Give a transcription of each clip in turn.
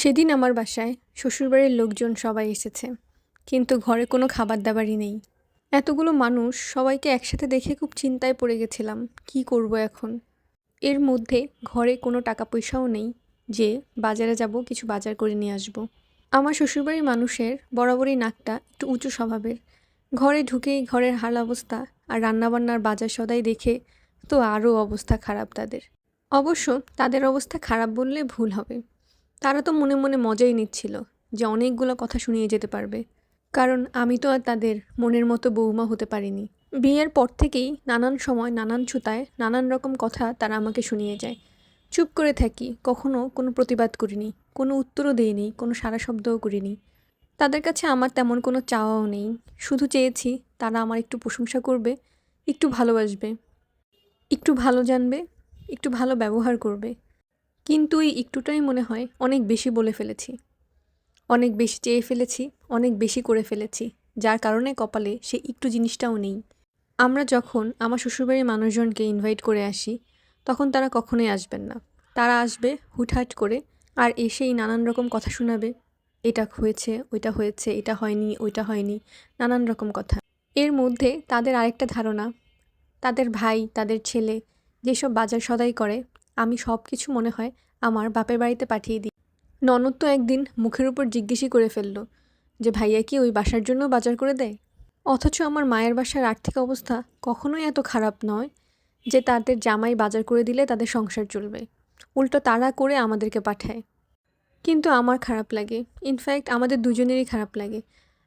সেদিন আমার বাসায় শ্বশুরবাড়ির লোকজন সবাই এসেছে, কিন্তু ঘরে কোনো খাবার দাবারই নেই। এতগুলো মানুষ সবাইকে একসাথে দেখে খুব চিন্তায় পড়ে গেছিলাম, কি করব এখন? এর মধ্যে ঘরে কোনো টাকা পয়সাও নেই, যে বাজারে যাব, কিছু বাজার করে নিয়ে আসব। আমার শ্বশুরবাড়ির মানুষের বরাবরই নাকটা একটু উঁচু স্বভাবের। ঘরে ঢুকেই ঘরের হাল অবস্থা আর রান্নাবান্নার বাজার সদাই দেখে তো আরও অবস্থা খারাপ তাদের। অবশ্য তাদের অবস্থা খারাপ বললে ভুল হবে। তারা তো মনে মনে মজাই নিচ্ছিল যে অনেকগুলো কথা শুনিয়ে যেতে পারবে। কারণ আমি তো আর তাদের মনের মতো বৌমা হতে পারিনি। বিয়ের পর থেকেই নানান সময়, নানান ছুতায়, নানান রকম কথা তারা আমাকে শুনিয়ে যায়। চুপ করে থাকি, কখনো কোনো প্রতিবাদ করিনি, কোনো উত্তরও দিইনি, কোনো সারা শব্দও করিনি। তাদের কাছে আমার তেমন কোনো চাওয়াও নেই। শুধু চেয়েছি তারা আমার একটু প্রশংসা করবে, একটু ভালোবাসবে, একটু ভালো জানবে, একটু ভালো ব্যবহার করবে। কিন্তু এই একটুটাই মনে হয় অনেক বেশি বলে ফেলেছি। অনেক বেশি চেয়ে ফেলেছি, অনেক বেশি করে ফেলেছি, যার কারণে কপালে সে একটু জিনিসটাও নেই। আমরা যখন আমার শ্বশুরবাড়ির মানুষজনকে ইনভাইট করে আসি, তখন তারা কখনোই আসবেন না। তারা আসবে হুটহাট করে আর এসেই নানান রকম কথা শোনাবে। এটা হয়েছে, ওইটা হয়েছে, এটা হয়নি, ওইটা হয়নি, নানান রকম কথা। এর মধ্যে তাদের আরেকটা ধারণা, তাদের ভাই, তাদের ছেলে, যেসব বাজার সদাই করে আমি সব কিছু মনে হয় আমার বাপের বাড়িতে পাঠিয়ে দিই। ননদ তো একদিন মুখের উপর জিজ্ঞেসই করে ফেলল যে, ভাইয়া কি ওই বাসার জন্য বাজার করে দেয়? অথচ আমার মায়ের বাসার আর্থিক অবস্থা কখনোই এত খারাপ নয় যে, তাদের জামাই বাজার করে দিলে তাদের সংসার চলবে। উল্টো তারা করে আমাদেরকে পাঠায়। কিন্তু আমার খারাপ লাগে। ইনফ্যাক্ট আমাদের দুজনেরই খারাপ লাগে।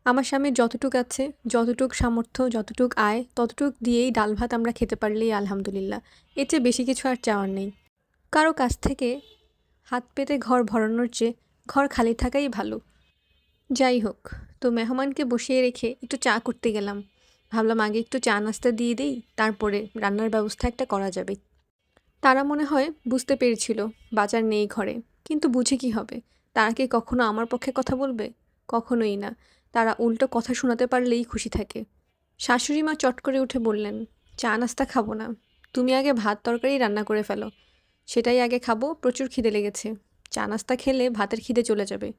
আমার স্বামীর যতটুক আছে, যতটুক সামর্থ্য, যতটুক আয়, ততটুক দিয়েই ডাল ভাত আমরা খেতে পারলেই আলহামদুলিল্লাহ। এর চেয়ে বেশি কিছু আর চাওয়ার নেই। কারও কাছ থেকে হাত পেতে ঘর ভরানোর চেয়ে ঘর খালি থাকাই ভালো। যাই হোক, তো মেহমানকে বসিয়ে রেখে একটু চা করতে গেলাম। ভাবলাম আগে একটু চা নাস্তা দিয়ে দিই, তারপরে রান্নার ব্যবস্থা একটা করা যাবে। তারা মনে হয় বুঝতে পেরেছিল, বাজার নেই ঘরে। কিন্তু বুঝে কি হবে? তারা কি কখনো আমার পক্ষে কথা বলবে? কখনোই না। তারা উল্টো কথা শোনাতে পারলেই খুশি থাকে। শাশুড়ি মা চট করে উঠে বললেন, চা নাস্তা খাব না। তুমি আগে ভাত তরকারি রান্না করে ফেলো। সেটাই আগে খাব, প্রচুর খিদে লেগেছে। চা নাস্তা খেলে ভাতের খিদে চলে যাবে।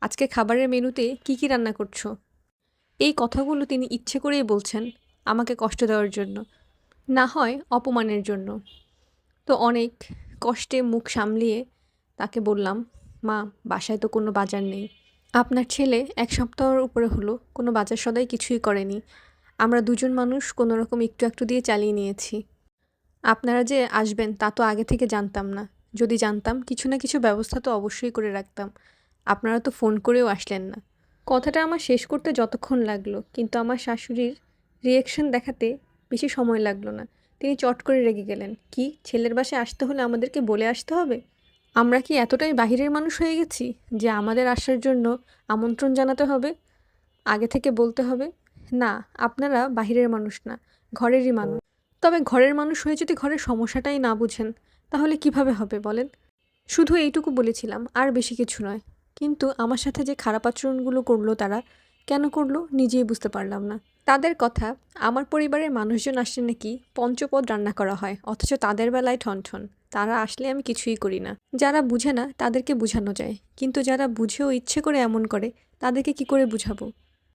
আজকে খাবারের মেনুতে কি কি রান্না করছ? এই কথাগুলো তিনি ইচ্ছে করেই বলছেন আমাকে কষ্ট দেওয়ার জন্য। না হয় অপমানের জন্য। তো অনেক কষ্টে মুখ সামলিয়ে তাকে বললাম, মা, বাসায় তো কোনো বাজার নেই। আপনার ছেলে এক সপ্তাহের উপরে হলো, কোনো বাজার সদাই কিছুই করেনি। আমরা দুজন মানুষ কোনো রকম একটু একটু দিয়ে চালিয়ে নিয়েছি। আপনারা যে আসবেন তা তো আগে থেকে জানতাম না। যদি জানতাম, কিছু না কিছু ব্যবস্থা তো অবশ্যই করে রাখতাম। আপনারা তো ফোন করেও আসলেন না। কথাটা আমার শেষ করতে যতক্ষণ লাগল, কিন্তু আমার শাশুড়ির রিয়েকশন দেখাতে বেশি সময় লাগল না। তিনি চট করে রেগে গেলেন, কি, ছেলের বাসায় আসতে হলে আমাদেরকে বলে আসতে হবে? আমরা কি এতটাই বাহিরের মানুষ হয়ে গেছি যে আমাদের আসার জন্য আমন্ত্রণ জানাতে হবে? আগে থেকে বলতে হবে, না, আপনারা বাহিরের মানুষ না, ঘরেরই মানুষ। তবে ঘরের মানুষ হয়ে যদি ঘরের সমস্যাটাই না বুঝেন, তাহলে কীভাবে হবে বলেন? শুধু এইটুকু বলেছিলাম, আর বেশি কিছু নয়। কিন্তু আমার সাথে যে খারাপ আচরণগুলো করল তারা, কেন করল নিজেই বুঝতে পারলাম না। তাদের কথা, আমার পরিবারের মানুষজন আসলে নাকি পঞ্চপদ রান্না করা হয়, অথচ তাদের বেলায় ঠনঠন। তারা আসলে আমি কিছুই করি না। যারা বুঝে না, তাদেরকে বোঝানো যায়। কিন্তু যারা বুঝেও ইচ্ছে করে এমন করে, তাদেরকে কি করে বুঝাবো?